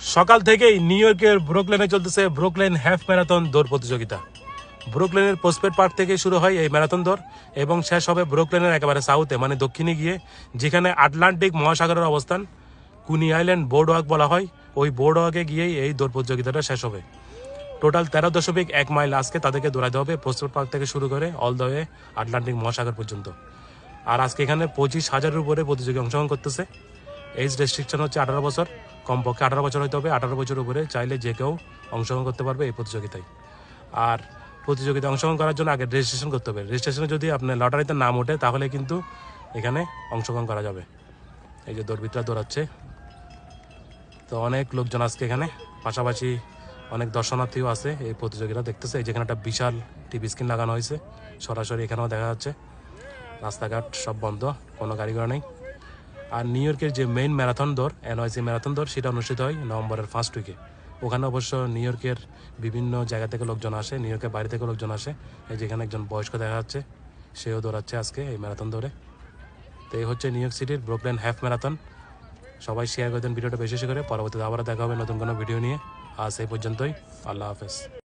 সকাল থেকেই নিউ ইয়র্কের ব্রুকলেনে চলতেছে ব্রুকলেন হ্যাফ ম্যারাথন দৌড় প্রতিযোগিতা। ব্রুকলেনের পোস্টপেড পার্ক থেকে শুরু হয় এই ম্যারাথন দৌড় এবং শেষ হবে ব্রুকলেনের একেবারে সাউথে মানে দক্ষিণে গিয়ে, যেখানে আটলান্টিক মহাসাগরের অবস্থান, কুনি আইল্যান্ড বোর্ড ওয়াক বলা হয়। ওই বোর্ড ওয়াকে গিয়েই এই দৌড় প্রতিযোগিতাটা শেষ হবে। টোটাল তেরো দশমিক এক মাইল আজকে তাদেরকে দৌড়াতে হবে পোস্টপেড পার্ক থেকে শুরু করে অল দ্য ওয়ে আটলান্টিক মহাসাগর পর্যন্ত। আর আজকে এখানে পঁচিশ হাজারের উপরে প্রতিযোগী অংশগ্রহণ করতেছে। এজ রেস্ট্রিকশন হচ্ছে আঠারো বছর। কমপক্ষে আঠারো বছর হতে হবে। আঠারো বছর উপরে চাইলে যে কেউ অংশগ্রহণ করতে পারবে এই প্রতিযোগিতায়। আর প্রতিযোগিতায় অংশগ্রহণ করার জন্য আগে রেজিস্ট্রেশন করতে হবে। রেজিস্ট্রেশনে যদি আপনার লটারিতে নাম ওঠে, তাহলে কিন্তু এখানে অংশগ্রহণ করা যাবে। এই যে দৌড়বিদরা দৌড়াচ্ছে। তো অনেক লোকজন আজকে এখানে। পাশাপাশি অনেক দর্শনার্থীও আছে এই প্রতিযোগিতা দেখতেছে। এই যেখানে একটা বিশাল টিভি স্ক্রিন লাগানো হয়েছে। সরাসরি এখানেও দেখা যাচ্ছে। রাস্তাঘাট সব বন্ধ, কোনো গাড়ি ঘোড়া নেই। আর নিউ ইয়র্কের যে মেইন ম্যারাথন দৌড় এনওয়াইসি ম্যারাথন দৌড় সেটা অনুষ্ঠিত হয় নভেম্বরের ফার্স্ট উইকে ওখানে অবশ্য নিউ ইয়র্কের বিভিন্ন জায়গা থেকে লোকজন আসে নিউ ইয়র্কের বাইরে থেকে লোকজন আসে। এই যেখানে একজন বয়স্ক দেখা যাচ্ছে, সেও দৌড়াচ্ছে আজকে এই ম্যারাথন দৌড়ে। তো এই হচ্ছে নিউ ইয়র্ক সিটির ব্রুকলেন হাফ ম্যারাথন সবাই শেয়ার করে দেন ভিডিওটা বেশি বেশি করে। পরবর্তীতে আবার দেখা হবে নতুন কোনো ভিডিও নিয়ে। আজ এই পর্যন্তই। আল্লাহ হাফেজ।